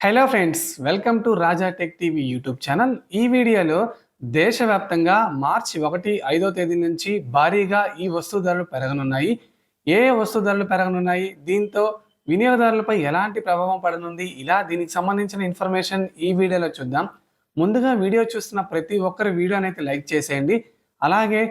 Hello friends welcome to Raja tech TV YouTube channel. ఈ వీడియోలో దేశవ్యాప్తంగా మార్చి ఒకటి ఐదో తేదీ నుంచి భారీగా ఈ వస్తు ధరలు పెరగనున్నాయి. ఏ ఏ వస్తు ధరలు పెరగనున్నాయి? దీంతో వినియోగదారులపై ఎలాంటి ప్రభావం పడనుంది? ఇలా దీనికి సంబంధించిన ఇన్ఫర్మేషన్ ఈ వీడియోలో చూద్దాం. ముందుగా వీడియో చూస్తున్న ప్రతి ఒక్కరు వీడియోనైతే లైక్ చేసేయండి. అలాగే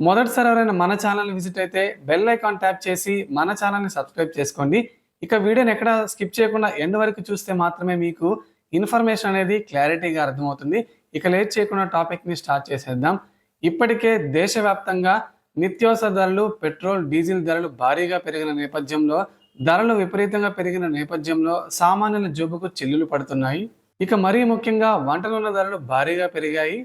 మొదటిసారి ఎవరైనా మన ఛానల్ విజిట్ అయితే బెల్ ఐకాన్ ట్యాప్ చేసి మన ఛానల్ని సబ్స్క్రైబ్ చేసుకోండి. ఇక వీడియోని ఎక్కడ స్కిప్ చేయకుండా ఎండ్ వరకు చూస్తే మాత్రమే మీకు ఇన్ఫర్మేషన్ అనేది క్లారిటీగా అర్థమవుతుంది. ఇక లేట్ చేయకుండా టాపిక్ని స్టార్ట్ చేసేద్దాం. ఇప్పటికే దేశవ్యాప్తంగా నిత్యావసర ధరలు పెట్రోల్ డీజిల్ ధరలు భారీగా పెరిగిన నేపథ్యంలో ధరలు విపరీతంగా పెరిగిన నేపథ్యంలో సామాన్యుల జబ్బుకు చిల్లులు పడుతున్నాయి. ఇక మరీ ముఖ్యంగా వంట నూనె ధరలు భారీగా పెరిగాయి.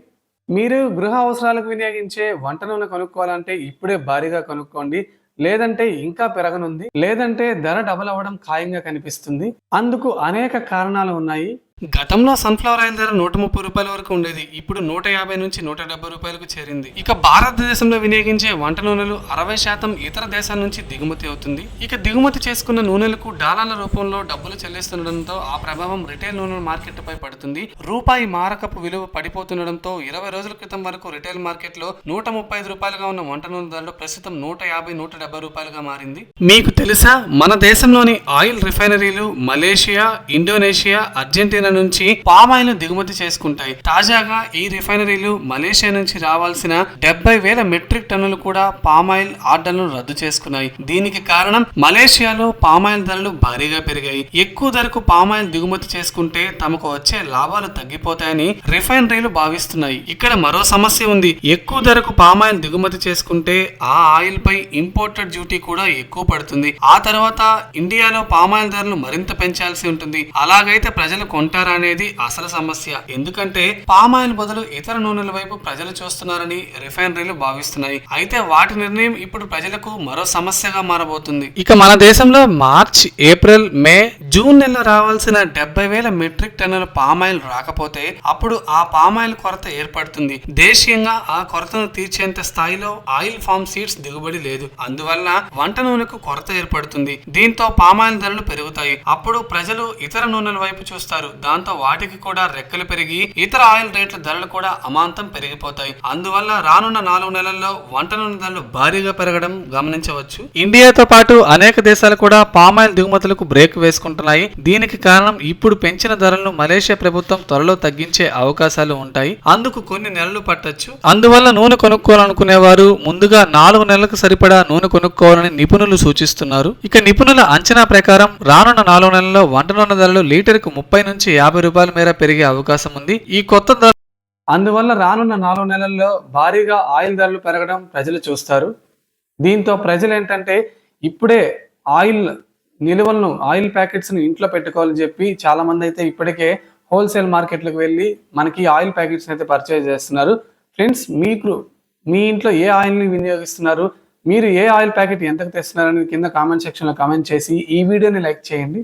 మీరు గృహ అవసరాలకు వినియోగించే వంట నూనె కొనుక్కోవాలంటే ఇప్పుడే భారీగా కొనుక్కోండి. లేదంటే ఇంకా పెరగనుంది లేదంటే ధర డబల్ అవ్వడం ఖాయంగా కనిపిస్తుంది. అందుకు అనేక కారణాలు ఉన్నాయి. గతంలో సన్ఫ్లవర్ ఆయిల్ ధర నూట ముప్పై రూపాయల వరకు ఉండేది. ఇప్పుడు నూట యాభై నుంచి నూట డెబ్బై రూపాయలకు చేరింది. ఇక భారతదేశంలో వినియోగించే వంట నూనెలు అరవై శాతం ఇతర దేశాల నుంచి దిగుమతి అవుతుంది. ఇక దిగుమతి చేసుకున్న నూనెలకు డాలర్ల రూపంలో డబ్బులు చెల్లిస్తుండడంతో ఆ ప్రభావం రిటైల్ నూనెల మార్కెట్పై పడుతుంది. రూపాయి మారకపు విలువ పడిపోతుండడంతో ఇరవై రోజుల క్రితం వరకు రిటైల్ మార్కెట్లో నూట ముప్పై ఐదు రూపాయలుగా ఉన్న వంట నూనె ధరలు ప్రస్తుతం నూట యాభై నూట డెబ్బై రూపాయలుగా మారింది. మీకు తెలుసా? మన దేశంలోని ఆయిల్ రిఫైనరీలు మలేషియా ఇండోనేషియా అర్జెంటీనా నుంచి పామాయిల్ దిగుమతి చేసుకుంటాయి. తాజాగా ఈ రిఫైనరీలు మలేషియా నుంచి రావాల్సిన డెబ్బై వేల మెట్రిక్ టన్నులు కూడా పామాయిల్ ఆర్డర్లను రద్దు చేసుకున్నాయి. దీనికి కారణం మలేషియాలో పామాయిల్ ధరలు భారీగా పెరిగాయి. ఎక్కువ ధరకు పామాయిల్ దిగుమతి చేసుకుంటే తమకు వచ్చే లాభాలు తగ్గిపోతాయని రిఫైనరీలు భావిస్తున్నాయి. ఇక్కడ మరో సమస్య ఉంది. ఎక్కువ ధరకు పామాయిల్ దిగుమతి చేసుకుంటే ఆ ఆయిల్ పై ఇంపోర్టెడ్ డ్యూటీ కూడా ఎక్కువ పడుతుంది. ఆ తర్వాత ఇండియాలో పామాయిల్ ధరలు మరింత పెంచాల్సి ఉంటుంది. అలాగైతే ప్రజలు కొంటారు. అనేది అసలు సమస్య. ఎందుకంటే పామాయిల్ బదులు ఇతర నూనెల వైపు ప్రజలు చూస్తున్నారని రిఫైనరీలు భావిస్తున్నాయి. అయితే వాటి నిర్ణయం ఇప్పుడు ప్రజలకు మరో సమస్యగా మారబోతుంది. ఇక మన దేశంలో మార్చ్ ఏప్రిల్ మే జూన్ నెలలో రావాల్సిన డెబ్బై వేల మెట్రిక్ టన్నుల పామాయిల్ రాకపోతే అప్పుడు ఆ పామాయిల్ కొరత ఏర్పడుతుంది. దేశీయంగా ఆ కొరతను తీర్చేంత స్థాయిలో ఆయిల్ ఫామ్ సీడ్స్ దిగుబడి లేదు. అందువల్ల వంట నూనెకు కొరత ఏర్పడుతుంది. దీంతో పామాయిల్ ధరలు పెరుగుతాయి. అప్పుడు ప్రజలు ఇతర నూనెల వైపు చూస్తారు. దాంతో వాటికి కూడా రెక్కలు పెరిగి ఇతర ఆయిల్ రేట్ల ధరలు కూడా అమాంతం పెరిగిపోతాయి. అందువల్ల రానున్న నాలుగు నెలల్లో వంట నూనె ధరలు భారీగా పెరగడం గమనించవచ్చు. ఇండియాతో పాటు అనేక దేశాలు కూడా పామాయిల్ దిగుమతులకు బ్రేక్ వేసుకుంటారు వేసుకుంటున్నాయి దీనికి కారణం ఇప్పుడు పెంచిన ధరలను మలేషియా ప్రభుత్వం త్వరలో తగ్గించే అవకాశాలు ఉంటాయి. అందుకు కొన్ని నెలలు పట్టొచ్చు. అందువల్ల నూనె కొనుక్కోవాలనుకునే వారు ముందుగా నాలుగు నెలలకు సరిపడా నూనె కొనుక్కోవాలని నిపుణులు సూచిస్తున్నారు. ఇక నిపుణుల అంచనా ప్రకారం రానున్న నాలుగు నెలల్లో వంట నూనె ధరలు లీటర్కు ముప్పై నుంచి యాభై రూపాయల మేర పెరిగే అవకాశం ఉంది. ఈ కొత్త ధర అందువల్ల రానున్న నాలుగు నెలల్లో భారీగా ఆయిల్ ధరలు పెరగడం ప్రజలు చూస్తారు. దీంతో ప్రజలు ఏంటంటే ఇప్పుడే ఆయిల్ నిల్వలను ఆయిల్ ప్యాకెట్స్ని ఇంట్లో పెట్టుకోవాలని చెప్పి చాలామంది అయితే ఇప్పటికే హోల్సేల్ మార్కెట్లకు వెళ్ళి మనకి ఆయిల్ ప్యాకెట్స్ని అయితే పర్చేజ్ చేస్తున్నారు. ఫ్రెండ్స్ మీకు మీ ఇంట్లో ఏ ఆయిల్ని వినియోగిస్తున్నారు? మీరు ఏ ఆయిల్ ప్యాకెట్ ఎంతకు తెస్తున్నారు అనేది కింద కామెంట్ సెక్షన్లో కామెంట్ చేసి ఈ వీడియోని లైక్ చేయండి.